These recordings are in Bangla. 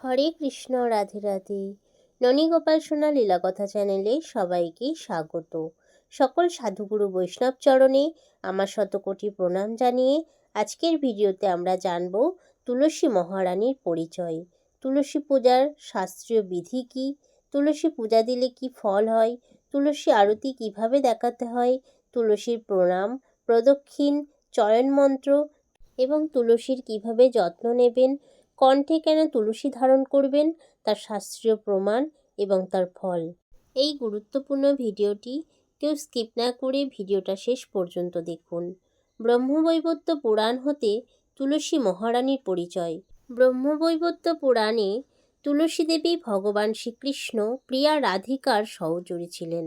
হরে কৃষ্ণ, রাধে রাধে। ননীগোপাল সোনা লীলাকথা চ্যানেলে সবাইকে স্বাগত। সকল সাধুগুরু বৈষ্ণব চরণে আমার শতকোটি প্রণাম জানিয়ে আজকের ভিডিওতে আমরা জানব তুলসী মহারানীর পরিচয়। তুলসী পূজার শাস্ত্রীয় বিধি কী? তুলসী পূজা দিলে কি ফল হয়? তুলসী আরতি কীভাবে দেখাতে হয়? তুলসীর প্রণাম, প্রদক্ষিণ, চয়ন মন্ত্র এবং তুলসীর কীভাবে যত্ন নেবেন? কণ্ঠে কেন তুলসী ধারণ করবেন? তার শাস্ত্রীয় প্রমাণ এবং তার ফল। এই গুরুত্বপূর্ণ ভিডিওটি কেউ স্কিপ না করে ভিডিওটা শেষ পর্যন্ত দেখুন। ব্রহ্মবৈবত্য পুরাণ হতে তুলসী মহারানীর পরিচয়। ব্রহ্মবৈবত্য পুরাণে তুলসী দেবী ভগবান শ্রীকৃষ্ণ প্রিয়া রাধিকার সহচরী ছিলেন।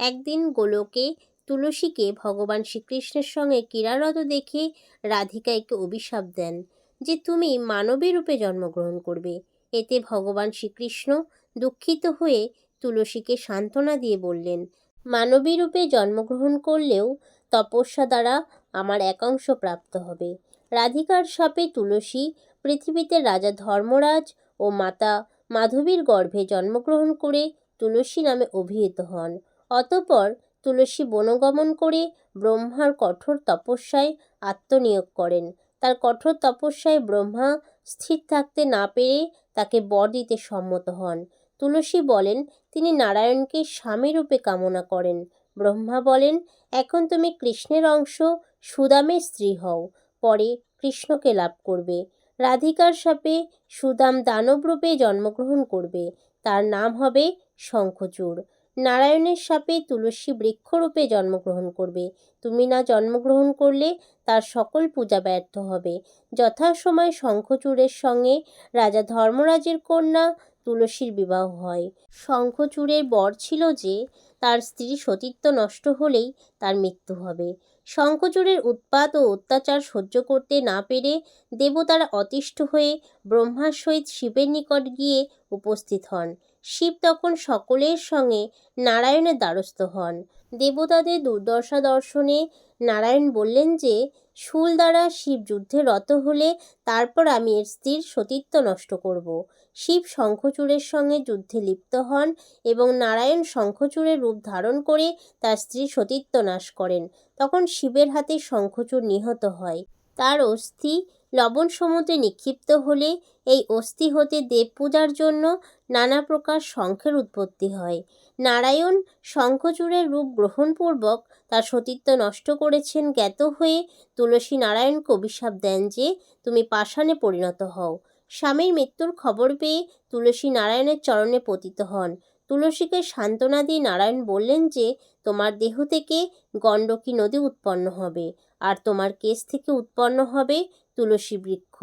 একদিন গোলকে তুলসীকে ভগবান শ্রীকৃষ্ণের সঙ্গে ক্রীড়ারত দেখে রাধিকা একে অভিশাপ দেন। যে তুমি মানবী রূপে জন্মগ্রহণ করবে। এতে ভগবান শ্রীকৃষ্ণ দুঃখিত হয়ে তুলসীকে সান্ত্বনা দিয়ে বললেন, মানবী রূপে জন্মগ্রহণ করলেও তপস্যা দ্বারা আমার একাংশ প্রাপ্ত হবে। রাধিকার সাপে তুলসী, পৃথিবীতে রাজা ধর্মরাজ ও মাতা মাধবীর গর্ভে জন্মগ্রহণ করে তুলসী নামে অভিহিত হন। অতপর তুলসী বনগমন করে ব্রহ্মার কঠোর তপস্যায় আত্মনিয়োগ করেন। তার কঠোর তপস্যায় ব্রহ্মা স্থির থাকতে না পেরে তাকে বর দিতে সম্মত হন। তুলসী বলেন, তিনি নারায়ণকে স্বামীরূপে কামনা করেন। ব্রহ্মা বলেন, এখন তুমি কৃষ্ণের অংশ, সুদামের স্ত্রী হও। পরে কৃষ্ণকে লাভ করবে। রাধিকার সাপে সুদাম দানবরূপে জন্মগ্রহণ করবে। তার নাম হবে শঙ্খচূড়। নারায়ণের সাপে তুলসী বৃক্ষরূপে জন্মগ্রহণ করবে। তুমি না জন্মগ্রহণ করলে তার সকল পূজা ব্যর্থ হবে। যথাসময় শঙ্খচূড়ের সঙ্গে রাজা ধর্মরাজের কন্যা তুলসীর বিবাহ হয়। শঙ্খচূড়ের বর ছিল যে, তার স্ত্রী সতীত্ব নষ্ট হলেই তার মৃত্যু হবে। শঙ্খচূড়ের উৎপাত ও অত্যাচার সহ্য করতে না পেরে দেবতারা অতিষ্ঠ হয়ে ব্রহ্মার সহিত শিবের নিকট গিয়ে উপস্থিত হন। শিব তখন সকলের সঙ্গে নারায়ণের দ্বারস্থ হন। দেবতাদের দুর্দশা দর্শনে নারায়ণ বললেন যে, শুল দ্বারা শিব যুদ্ধে রত হলে তারপর আমি এর স্ত্রীর সতীত্ব নষ্ট করব। শিব শঙ্খচূড়ের সঙ্গে যুদ্ধে লিপ্ত হন এবং নারায়ণ শঙ্খচূড়ের রূপ ধারণ করে তার স্ত্রীর সতীত্ব নাশ করেন। তখন শিবের হাতে শঙ্খচূড় নিহত হয়। তার অস্থি লবণ সমুদ্রে নিক্ষিপ্ত হলে এই অস্থি হতে দেব পূজার জন্য নানা প্রকার শঙ্খের উৎপত্তি হয়। নারায়ণ শঙ্খচূড়ের রূপ গ্রহণপূর্বক তার সতীত্ব নষ্ট করেছেন জ্ঞাত হয়ে তুলসী নারায়ণকে অভিশাপ দেন যে তুমি পাষাণে পরিণত হও। স্বামীর মৃত্যুর খবর পেয়ে তুলসী নারায়ণের চরণে পতিত হন। তুলসীকে সান্ত্বনা দিয়ে নারায়ণ বললেন যে তোমার দেহ থেকে গণ্ডকী নদী উৎপন্ন হবে, আর তোমার কেশ থেকে উৎপন্ন হবে তুলসী বৃক্ষ।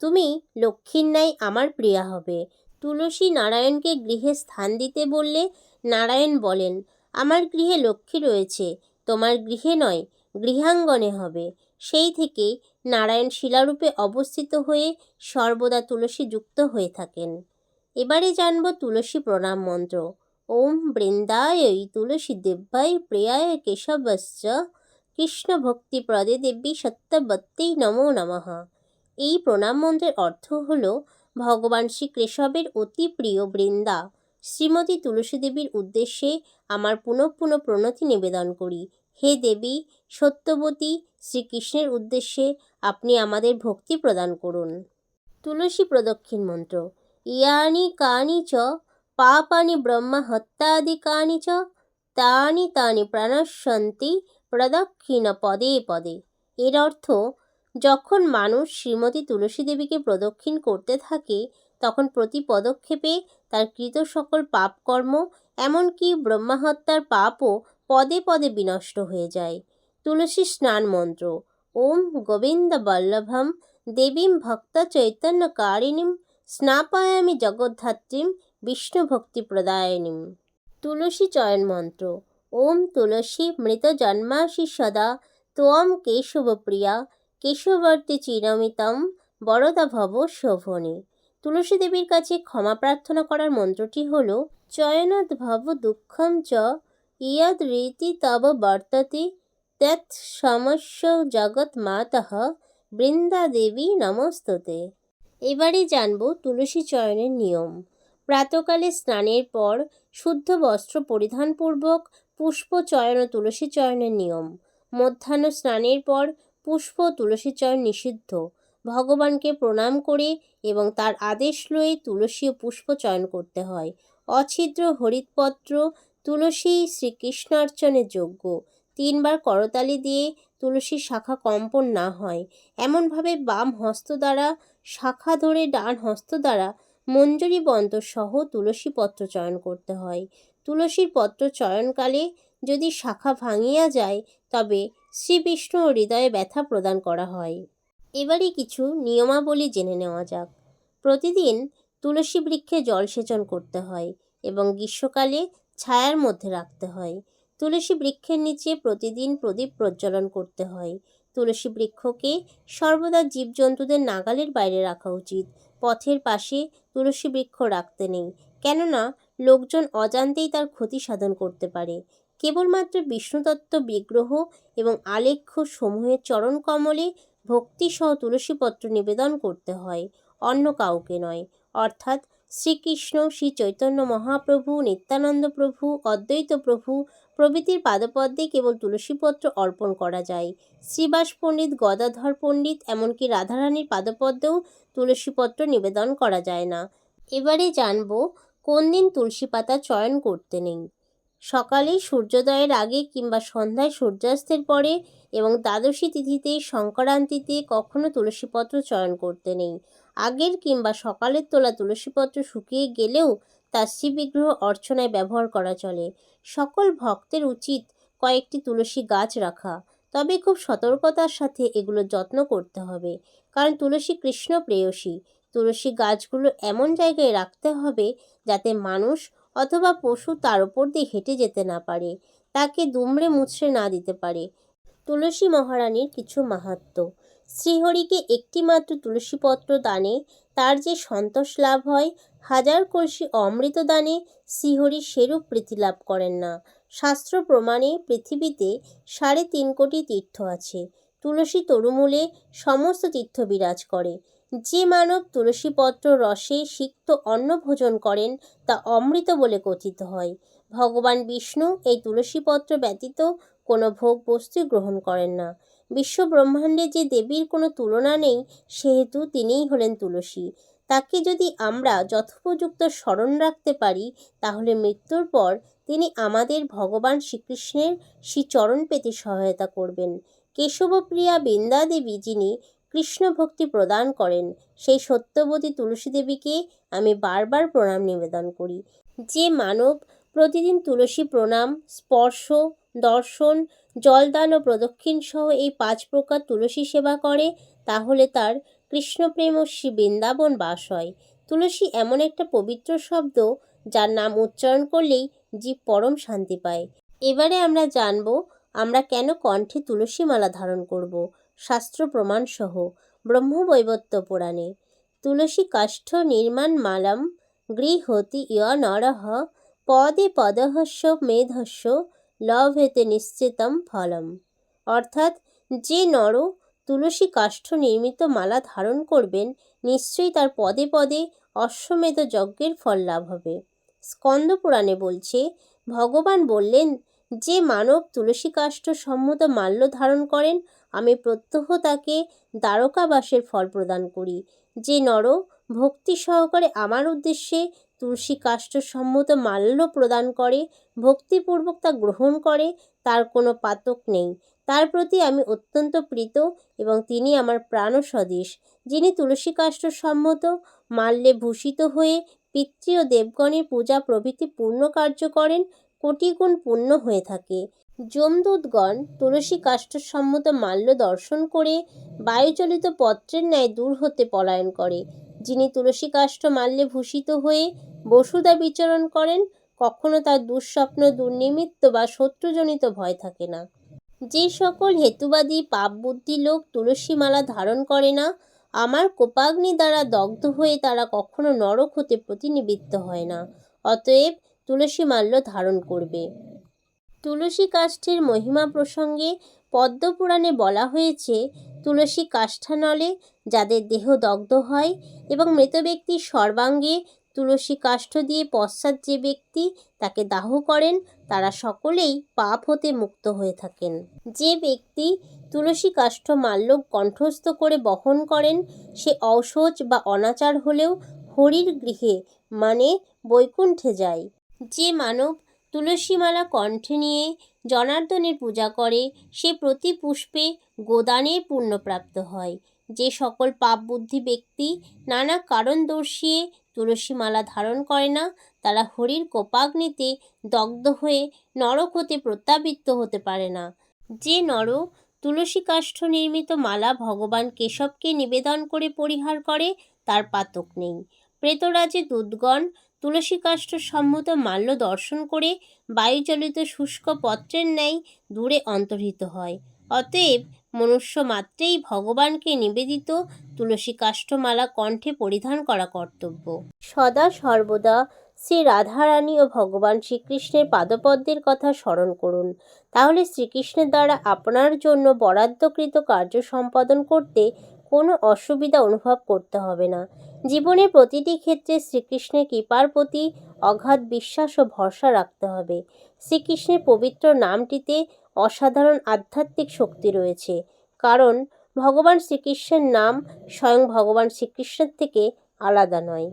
তুমি লক্ষ্মীর ন্যায় আমার প্রিয়া হবে। তুলসী নারায়ণকে গৃহে স্থান দিতে বললে নারায়ণ বলেন, আমার গৃহে লক্ষ্মী রয়েছে, তোমার গৃহে নয়, গৃহাঙ্গনে হবে সেই থেকে নারায়ণ শিলারূপে অবস্থিত হয়ে সর্বদা তুলসী যুক্ত হয়ে থাকেন। এবারে জানব তুলসী প্রণাম মন্ত্র। ওম বৃন্দায় তুলসী দেব্যায় প্রিয়ায় কেশবশ্চ কৃষ্ণ ভক্তি প্রদে দেবী সত্যবত্তেই নমো নমঃ। এই প্রণাম মন্ত্রের অর্থ হল, ভগবান শ্রী কেশবের অতি প্রিয় বৃন্দা, শ্রীমতী তুলসী দেবীর উদ্দেশ্যে আমার পুনঃ পুনঃ প্রণতি নিবেদন করি। হে দেবী, সত্যবতী শ্রীকৃষ্ণের উদ্দেশ্যে আপনি আমাদের ভক্তি প্রদান করুন। তুলসী প্রদক্ষিণ মন্ত্র, ইয়ানি কানি চ, পাপানি ব্রহ্মা হত্যাদিকানি চ, তানি তানি প্রাণশন্তি প্রদক্ষিণ পদে। পদে এর অর্থ, যখন মানুষ শ্রীমতী তুলসী দেবীকে প্রদক্ষিণ করতে থাকে, তখন প্রতি পদক্ষেপে তার কৃত সকল পাপকর্ম, এমনকি ব্রহ্মাহত্যার পাপও পদে পদে বিনষ্ট হয়ে যায়। তুলসী স্নান মন্ত্র, ওম গোবিন্দ বল্লভম দেবীম ভক্ত চৈতন্য কারিণীম স্নাপায়ামি জগদ্ধাত্রীম বিষ্ণু ভক্তি প্রদায়নীম। তুলসী চয়ন মন্ত্র ওম তুলসী মৃত জন্মাসি সদা, ত্বম কেশবপ্রিয়া, কেশবর্তী চিরমিতম বরদা ভব শোভনী। তুলসী দেবীর কাছে ক্ষমা প্রার্থনা করার মন্ত্রটি হল চয়নাদ ভব দুঃখম চ ইয়াদ রীতি তব বর্ততে তৎ সমস্য জগৎ মাতঃ বৃন্দা দেবী নমস্ততে এবারে জানব তুলসী চয়নের নিয়ম। প্রাতকালে স্নানের পর শুদ্ধ বস্ত্র পরিধানপূর্বক পুষ্প চয়ন ও তুলসী চয়নের নিয়ম। মধ্যাহ্ন স্নানের পর পুষ্প তুলসী চয়ন নিষিদ্ধ। ভগবানকে প্রণাম করে এবং তার আদেশ লয়ে তুলসী ও পুষ্প চয়ন করতে হয়। অছিদ্র হরিৎপত্র তুলসী শ্রীকৃষ্ণার্চনের যোগ্য। তিনবার করতালি দিয়ে তুলসীর শাখা কম্পন না হয়। এমনভাবে বাম হস্ত দ্বারা শাখা ধরে ডান হস্ত দ্বারা মঞ্জরি বন্ত সহ তুলসী পত্র চয়ন করতে হয়। তুলসীর পত্র চয়নকালে যদি শাখা ভাঙিয়া যায়, তবে শ্রী বিষ্ণু হৃদয়ে ব্যথা প্রদান করা হয়। এবারে কিছু নিয়মাবলী জেনে নেওয়া যাক। প্রতিদিন তুলসী বৃক্ষে জলসেচন করতে হয় এবং গ্রীষ্মকালে ছায়ার মধ্যে রাখতে হয়। তুলসী বৃক্ষের নিচে প্রতিদিন প্রদীপ প্রজ্বলন করতে হয়। তুলসী বৃক্ষকে সর্বদা জীবজন্তুদের নাগালের বাইরে রাখা উচিত। পথের পাশে তুলসী বৃক্ষ রাখতে নেই। কেননা লোকজন অজান্তেই তার ক্ষতি সাধন করতে পারে। কেবলমাত্র বিষ্ণুতত্ত্ব বিগ্রহ এবং আলেখ্য সমূহের চরণ কমলে ভক্তিসহ তুলসীপত্র নিবেদন করতে হয়, অন্য কাউকে নয়। অর্থাৎ শ্রীকৃষ্ণ শ্রী চৈতন্য মহাপ্রভু, নিত্যানন্দ প্রভু, অদ্বৈত প্রভু প্রভৃতির পাদপদ্মে কেবল তুলসীপত্র অর্পণ করা যায়। শ্রীবাস পণ্ডিত, গদাধর পণ্ডিত এমনকি রাধারানীর পাদপদ্মেও তুলসীপত্র নিবেদন করা যায় না। এবারে জানব কোন দিন তুলসী পাতা চয়ন করতে নেই? সকালে সূর্যোদয়ের আগে কিংবা সন্ধ্যায় সূর্যাস্তের পরে এবং দ্বাদশী তিথিতে, সংক্রান্তিতে কখনো তুলসীপত্র চয়ন করতে নেই। আগের কিংবা সকালের তোলা তুলসীপত্র শুকিয়ে গেলেও তার শ্রীবিগ্রহ অর্চনায় ব্যবহার করা চলে। সকল ভক্তের উচিত কয়েকটি তুলসী গাছ রাখা। তবে খুব সতর্কতার সাথে এগুলো যত্ন করতে হবে। কারণ তুলসী কৃষ্ণ প্রেয়সী। তুলসী গাছগুলো এমন জায়গায় রাখতে হবে যাতে মানুষ অথবা পশু তার ওপর দিয়ে হেঁটে যেতে না পারে, তাকে দুমড়ে মুছড়ে না দিতে পারে। তুলসী মহারানীর কিছু মাহাত্ম্য শ্রীহরিকে একটিমাত্র তুলসীপত্র দানে তার যে সন্তোষ লাভ হয়, হাজার কলসি অমৃত দানে শ্রীহরি সেরূপ প্রীতি লাভ করেন না। শাস্ত্র প্রমাণে পৃথিবীতে সাড়ে তিন কোটি তীর্থ আছে। তুলসী তরুমূলে সমস্ত তীর্থ বিরাজ করে। যে মানব তুলসীপত্র রসে সিক্ত অন্ন ভোজন করেন, তা অমৃত বলে কথিত হয়। ভগবান বিষ্ণু এই তুলসীপত্র ব্যতীত কোনো ভোগ বস্তু গ্রহণ করেন না। বিশ্ব ব্রহ্মাণ্ডে যে দেবীর কোনো তুলনা নেই, সেহেতু তিনিই হলেন তুলসী। তাকে যদি আমরা যথোপযুক্ত স্মরণ রাখতে পারি, তাহলে মৃত্যুর পর তিনি আমাদের ভগবান শ্রীকৃষ্ণের শ্রীচরণ পেতে সহায়তা করবেন। কেশবপ্রিয়া বৃন্দা দেবী যিনি কৃষ্ণ ভক্তি প্রদান করেন। সেই সত্যবতী তুলসী দেবীকে আমি বারবার প্রণাম নিবেদন করি। যে মানব প্রতিদিন তুলসী প্রণাম, স্পর্শ, দর্শন, জলদান ও প্রদক্ষিণ সহ এই পাঁচ প্রকার তুলসী সেবা করে, তাহলে তার কৃষ্ণপ্রেম ও শ্রী বৃন্দাবন বাস হয়। তুলসী এমন একটা পবিত্র শব্দ যার নাম উচ্চারণ করলেই জীব পরম শান্তি পায়। এবারে আমরা জানব, আমরা কেন কণ্ঠে তুলসী মালা ধারণ করব? শাস্ত্র প্রমাণ সহ ব্রহ্মবৈবত্য পুরাণে তুলসী কাষ্ঠ নির্মাণ মালাম গৃহতি ইয় নরহ, পদে পদহস্য মেধস্য লভেতে নিশ্চিতম ফলম। অর্থাৎ যে নর তুলসী কাষ্ঠ নির্মিত মালা ধারণ করবেন, নিশ্চয়ই তার পদে পদে অশ্বমেধ যজ্ঞের ফল লাভ হবে। স্কন্দ পুরাণে বলছে, ভগবান বললেন, যে মানব তুলসী কাষ্ঠ সম্মত মাল্য ধারণ করেন আমি প্রত্যহ তাকে দ্বারকাবাসের ফল প্রদান করি। যে নর ভক্তি সহকারে আমার উদ্দেশ্যে তুলসী কাষ্ঠ সম্মত মাল্য প্রদান করে, ভক্তিপূর্বক তা গ্রহণ করে, তার কোনো পাতক নেই। তার প্রতি আমি অত্যন্ত প্রীত এবং তিনি আমার প্রাণ সদৃশ যিনি তুলসী কাষ্ঠ সম্মত মাল্যে ভূষিত হয়ে পিতৃ ও দেবগণের পূজা প্রভৃতি পূর্ণ কার্য করেন, কোটি গুণ পূর্ণ হয়ে থাকে। যমদূতগণ তুলসী কাষ্ঠসম্মত মাল্য দর্শন করে বায়ুচলিত পত্রের ন্যায় দূর হতে পলায়ন করে। যিনি তুলসী কাষ্ঠ মাল্যে ভূষিত হয়ে বসুদা বিচরণ করেন, কখনো তার দুঃস্বপ্ন দুর্নিমিত্ত বা শত্রুজনিত ভয় থাকে না। যে সকল হেতুবাদী পাপ বুদ্ধি লোক তুলসী মালা ধারণ করে না, আমার কোপাগ্নি দ্বারা দগ্ধ হয়ে তারা কখনো নরক হতে প্রতিনিবৃত্ত হয় না। অতএব তুলসী মাল্য ধারণ করবে। তুলসী কাষ্ঠের মহিমা প্রসঙ্গে পদ্মপুরাণে বলা হয়েছে, তুলসী কাষ্ঠানলে যাদের দেহ দগ্ধ হয় এবং মৃত ব্যক্তির সর্বাঙ্গে তুলসী কাষ্ঠ দিয়ে পশ্চাৎ যে ব্যক্তি তাকে দাহ করেন, তারা সকলেই পাপ হতে মুক্ত হয়ে থাকেন। যে ব্যক্তি তুলসী কাষ্ঠ মাল্য কণ্ঠস্থ করে বহন করেন, সে অসহজ বা অনাচার হলেও হরির গৃহে মানে বৈকুণ্ঠে যায়। যে মানব তুলসীমালা কণ্ঠে নিয়ে জনার্দনের পূজা করে, সে প্রতি পুষ্পে গোদানে পুণ্যপ্রাপ্ত হয়। যে সকল পাপ বুদ্ধি ব্যক্তি নানা কারণ দর্শিয়ে তুলসীমালা ধারণ করে না, তারা হরির কোপাগ্নিতে দগ্ধ হয়ে নরক হতে প্রত্যাবৃত্ত হতে পারে না। যে নর তুলসী কাষ্ঠ নির্মিত মালা ভগবান কেশবকে নিবেদন করে পরিহার করে, তার পাতক নেই। প্রেতরাজে দুধগণ তুলসী কাষ্ঠ সম্মত মাল্য দর্শন করে বায়ুচালিত শুষ্ক পত্রের ন্যায় দূরে অন্তর্হিত হয়। অতএব মনুষ্য মাত্রেই ভগবানকে নিবেদিত তুলসী কাষ্ঠমালা কণ্ঠে পরিধান করা কর্তব্য। সদা সর্বদা শ্রী রাধারানী ও ভগবান শ্রীকৃষ্ণের পাদপদ্মের কথা স্মরণ করুন। তাহলে শ্রীকৃষ্ণের দ্বারা আপনার জন্য বরাদ্দকৃত কার্য সম্পাদন করতে কোনো অসুবিধা অনুভব করতে হবে না। জীবনের প্রতিটি ক্ষেত্রে শ্রীকৃষ্ণের কৃপার প্রতি অগাধ বিশ্বাস ও ভরসা রাখতে হবে। শ্রীকৃষ্ণের পবিত্র নামটিতে অসাধারণ আধ্যাত্মিক শক্তি রয়েছে। কারণ ভগবান শ্রীকৃষ্ণের নাম স্বয়ং ভগবান শ্রীকৃষ্ণের থেকে আলাদা নয়।